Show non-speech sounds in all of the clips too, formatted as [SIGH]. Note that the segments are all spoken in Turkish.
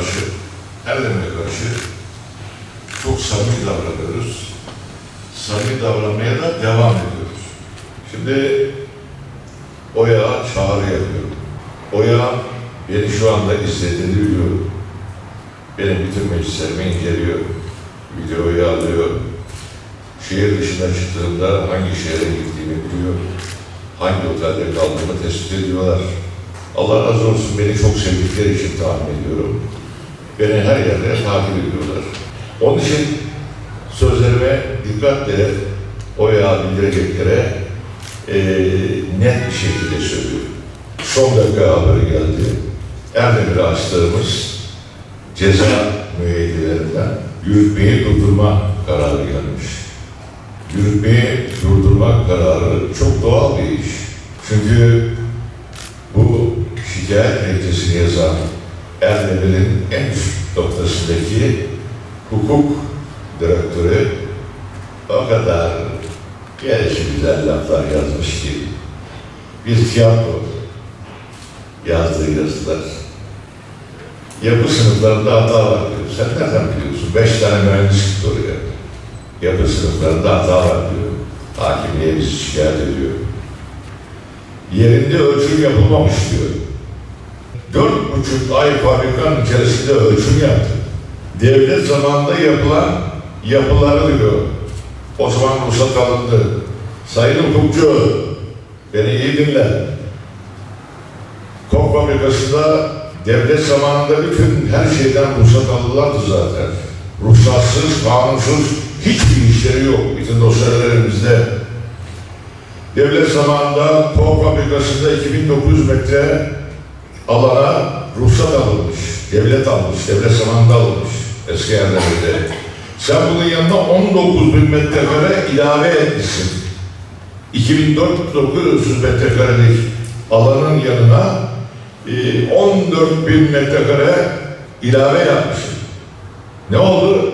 karşı, Erdem'e karşı çok samimi davranıyoruz. Samimi davranmaya da devam ediyoruz. Şimdi Oya çağrı yapıyorum. Oya beni şu anda izlediğini biliyorum. Benim bütün meclislerimi inceliyor. Videoyu alıyor. Şehir dışına çıktığımda hangi şehre gittiğimi biliyor. Hangi otelde kaldığımı tespit ediyorlar. Allah razı olsun beni çok sevdikleri için tahmin ediyorum. Beni her yerde takip ediyorlar. Onun için sözlerime dikkatle Oya bildireceklere eee net bir şekilde söylüyorum. Son dakika haberi geldi. Erdemir'e açtığımız ceza müeyyidelerinden yürütmeyi durdurma kararı gelmiş. Yürütmeyi durdurma kararı çok doğal bir iş. Çünkü bu şikayet dilekçesini yazan Erdemir'in en üst noktasındaki hukuk direktörü o kadar gelişi güzel laflar yazmış ki bir tiyatro yazdığı yazılar. Yapı sınıflarında hata var diyor. Sen nereden biliyorsun? Beş tane mühendis gitti oraya. Yapı sınıflarında hata var diyor. Hakimliğe bizi şikayet ediyor. Yerinde ölçüm yapılmamış diyor. Dört buçuk ay fabrikanın içerisinde ölçüm yaptı. Devlet zamanında yapılan yapıları diyor. O zaman ruhsat. Sayın hukukçu, beni iyi dinle. Kok fabrikasında devlet zamanında bütün her şeyden ruhsat alırlardı zaten. Ruhsatsız, kanunsuz hiçbir işleri yok. Bütün dosyalar elimizde. Devlet zamanında Kok fabrikasında 2900 metre alana ruhsat alınmış. Devlet almış, devlet zamanında alınmış. Eski yerlerde. Sen bunun yanına 19 bin metrekare ilave etmişsin. 2400 metrekarelik alanın yanına e, 14 bin metrekare ilave yapmışsın. Ne oldu?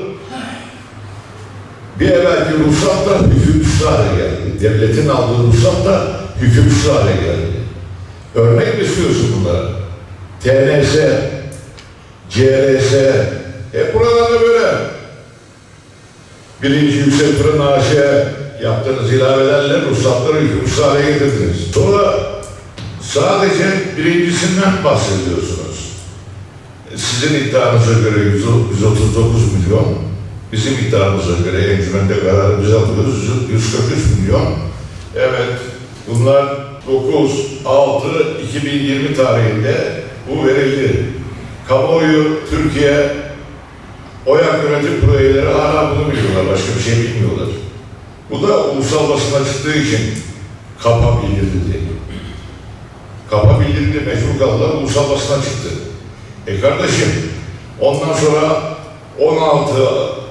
Bir evvelki ruhsat da hükümsüz hale geldi. Devletin aldığı ruhsat da hükümsüz hale geldi. Örnek mi istiyorsun bunlara? TNS, CRS, hep buralarda böyle. Birinci yüksek fırın AŞ yaptığınız ilavelerle ruhsatları hükümsüz hale getirdiniz. Sonra sadece birincisinden bahsediyorsunuz. Sizin iddianıza göre 100 139 milyon, bizim iddiamıza göre encümende kararı biz alıyoruz 143 milyon. Evet, bunlar 9-6-2020 tarihinde bu verildi. Kamuoyu, Türkiye, OYAK yönetim projeleri hala bunu biliyorlar, başka bir şey bilmiyorlar. Bu da ulusal basına çıktığı için kapa bildirildi. Kapa bildirildi, mecbur kaldılar, ulusal basına çıktı. E kardeşim, ondan sonra 16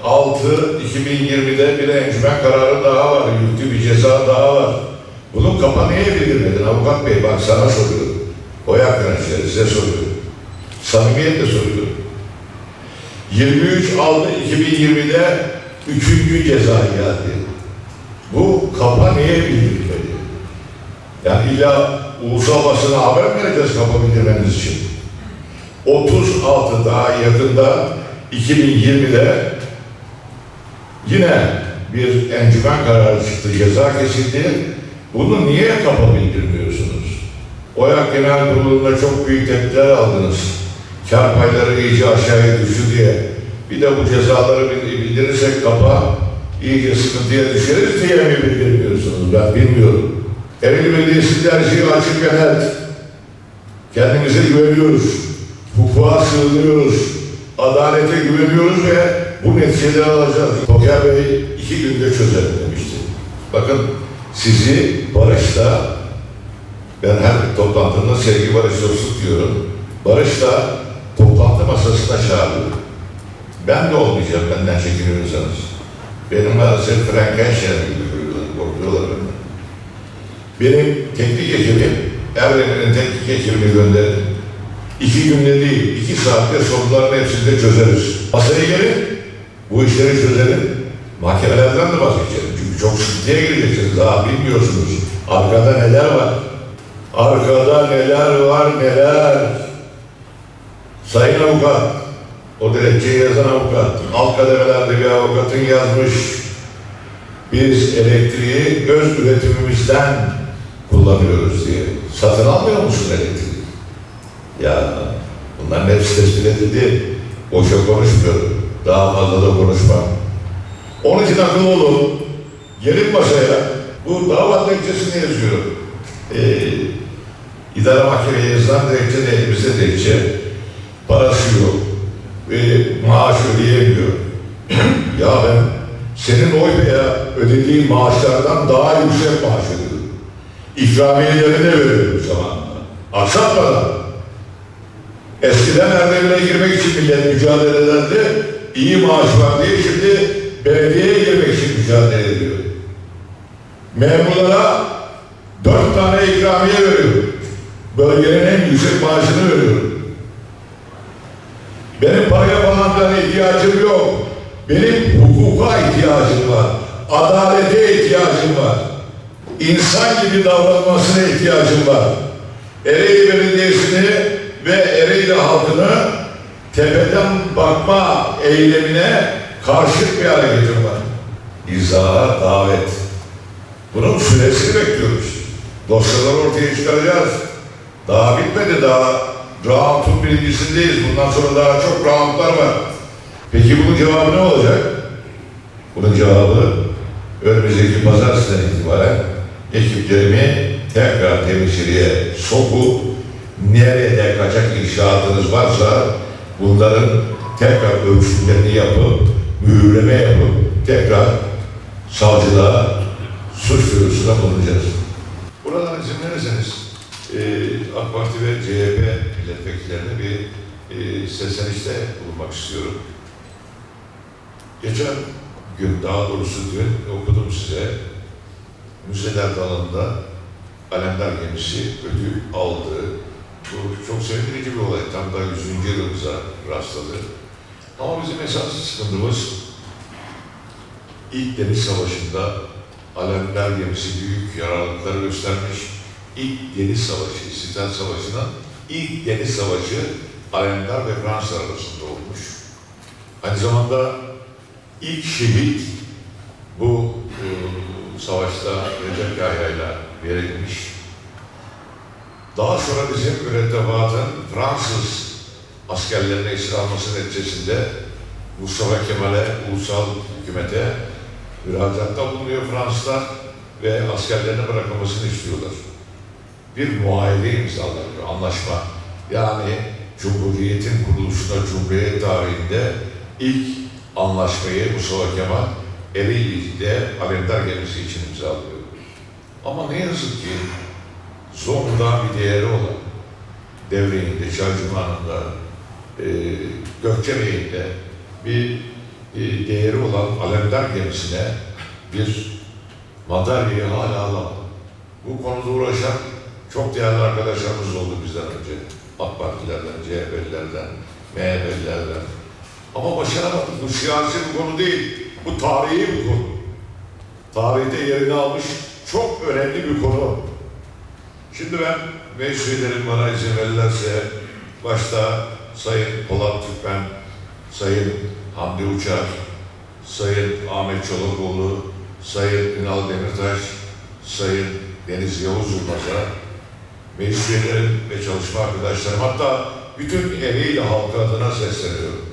6 2020'de bir encümen kararı daha var, yüklü bir ceza daha var. Bunun kapa niye bildirmedin avukat bey? Bak sana soruyorum. OYAK yöneticileri size soruyorum. Samimiyetle soruyorum. 23 aldı 2020'de üçüncü ceza geldi. Bu kapa niye bildirilmedi? Yani illa ulusal basına haber vereceğiz kapa bildirmeniz için? 36 daha yakında 2020'de yine bir encümen kararı çıktı, ceza kesildi. Bunu niye kapa bildirmiyorsunuz? OYAK Genel Kurulu'nda çok büyük tepkiler aldınız. Kar payları iyice aşağıya düştü diye. Bir de bu cezaları bildirirsek kapa iyice sıkıntıya düşeriz diye mi bildirmiyorsunuz? Ben bilmiyorum. Emin Belediyesi'nde her şeyi açık ve net. Kendimize güveniyoruz. Hukuka sığınıyoruz. Adalete güveniyoruz ve bu neticeleri alacağız. Toker Bey iki günde çözerim demişti. Bakın sizi barışla ben her toplantımda sevgi barış dostluk diyorum. Barışla toplantı masasına çağırıyorum. Ben de olmayacağım benden çekiniyorsanız. Benim maalesef Frankenstein gibi görüyorlar, korkuyorlar benden. Benim teknik ekibim, Erdemir'in teknik ekibini gönderdim. İki günde değil, iki saatte sorunların hepsini de çözeriz. Masaya gelin, bu işleri çözelim. Mahkemelerden de vazgeçelim. Çünkü çok sıkıntıya gireceksiniz. Daha bilmiyorsunuz. Arkada neler var? Arkada neler var neler? Sayın avukat, O dilekçeyi yazan avukat, alt kademelerde bir avukatın yazmış. Biz elektriği öz üretimimizden kullanıyoruz diye. Satın almıyor musun elektriği? Ya bunların hepsi tespit edildi. Boşa konuşmuyorum. Daha fazla da konuşmam. Onun için akıllı olun. Gelin masaya. Bu dava dilekçesini yazıyor. Ee, idare mahkemeye yazılan dilekçe de elimizde dilekçe. Parası yok. Ve maaş ödeyemiyor. [CLEARS THROAT] ya ben senin oy veya ödediğin maaşlardan daha yüksek maaş ödüyorum. İkramiyelerini veriyorum zamanında. Aksatmadan. Eskiden Erdem'e girmek için millet mücadele ederdi. İyi maaş var diye şimdi belediyeye girmek için mücadele ediyor. Memurlara dört tane ikramiye veriyor. Bölgenin en yüksek maaşını veriyor. Benim paraya falan ihtiyacım yok. Benim hukuka ihtiyacım var. Adalete ihtiyacım var. İnsan gibi davranmasına ihtiyacım var. Ereğli Belediyesi'ni ve Ereğli halkını tepeden bakma eylemine karşıt bir hareketim var. İzaha davet. Bunun süresini bekliyoruz. Dosyaları ortaya çıkaracağız. Daha bitmedi daha. Round'un birincisindeyiz. Bundan sonra daha çok roundlar var. Peki bunun cevabı ne olacak? Bunun cevabı önümüzdeki pazartesinden itibaren ekiplerimi tekrar temizliğe sokup nerede kaçak inşaatınız varsa bunların tekrar ölçümlerini yapıp mühürleme yapıp tekrar savcılığa suç duyurusuna bulunacağız. Buradan izin verirseniz e, AK Parti ve CHP milletvekillerine bir e, seslenişte bulunmak istiyorum. Geçen gün, daha doğrusu dün okudum size, müzeler dalında Alemdar gemisi ödül aldı. Bu çok sevindirici bir olay. Tam da 100. yılımıza rastladı. Ama bizim esas sıkıntımız ilk Deniz Savaşı'nda Alemdar gemisi büyük yararlılıklar göstermiş. İlk Deniz Savaşı, İstiklal Savaşı'nın ilk Deniz Savaşı Alemdar ve Fransa arasında olmuş. Aynı zamanda ilk şehit bu e, savaşta Recep Yahya'yla verilmiş. Daha sonra bizim mürettebatın Fransız askerlerine esir alması neticesinde Mustafa Kemal'e, ulusal hükümete müracaatta bulunuyor Fransızlar ve askerlerini bırakılmasını istiyorlar. Bir muayene imzalanıyor, anlaşma. Yani Cumhuriyet'in kuruluşuna Cumhuriyet tarihinde ilk anlaşmayı Mustafa Kemal Ereğli'de Alemdar gemisi için imzalıyor. Ama ne yazık ki Zonguldak'ın bir değeri olan Devreğinde, Çaycuma'nında, e, Gökçebey'inde bir e, değeri olan Alemdar gemisine bir madalyayı hala alamadı. Bu konuda uğraşan çok değerli arkadaşlarımız oldu bizden önce. AK Partilerden, CHP'lilerden, MHP'lilerden. Ama başaramadık. Bu siyasi bir konu değil. Bu tarihi bir konu. Tarihte yerini almış çok önemli bir konu. Şimdi ben meclis üyelerim bana izin verirlerse başta Sayın Polat Türkmen, Sayın Hamdi Uçar, Sayın Ahmet Çolakoğlu, Sayın Ünal Demirtaş, Sayın Deniz Yavuz Yılmaz'a, meclis ve çalışma arkadaşlarım hatta bütün Ereğli halkı adına sesleniyorum.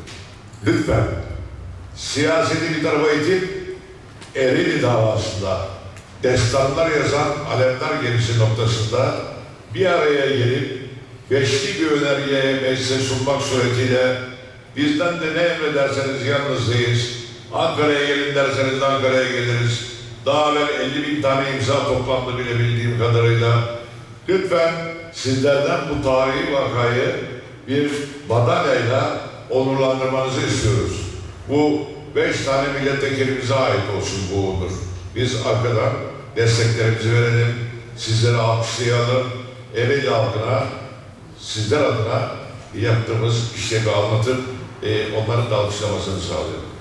Lütfen siyaseti bir tarafa itip Ereğli davasında destanlar yazan Alemdar gemisi noktasında bir araya gelip beşli bir önergeye meclise sunmak suretiyle bizden de ne emrederseniz yanınızdayız. Ankara'ya gelin derseniz Ankara'ya geliriz. Daha evvel 50 bin tane imza toplandı bile bildiğim kadarıyla. Lütfen sizlerden bu tarihi vakayı bir madalyayla onurlandırmanızı istiyoruz. Bu beş tane milletvekilimize ait olsun bu onur. Biz arkadan desteklerimizi verelim, sizlere alkışlayalım, Ereğli halkına, sizler adına yaptığımız işlevi anlatıp e, onların da alkışlamasını sağlayalım.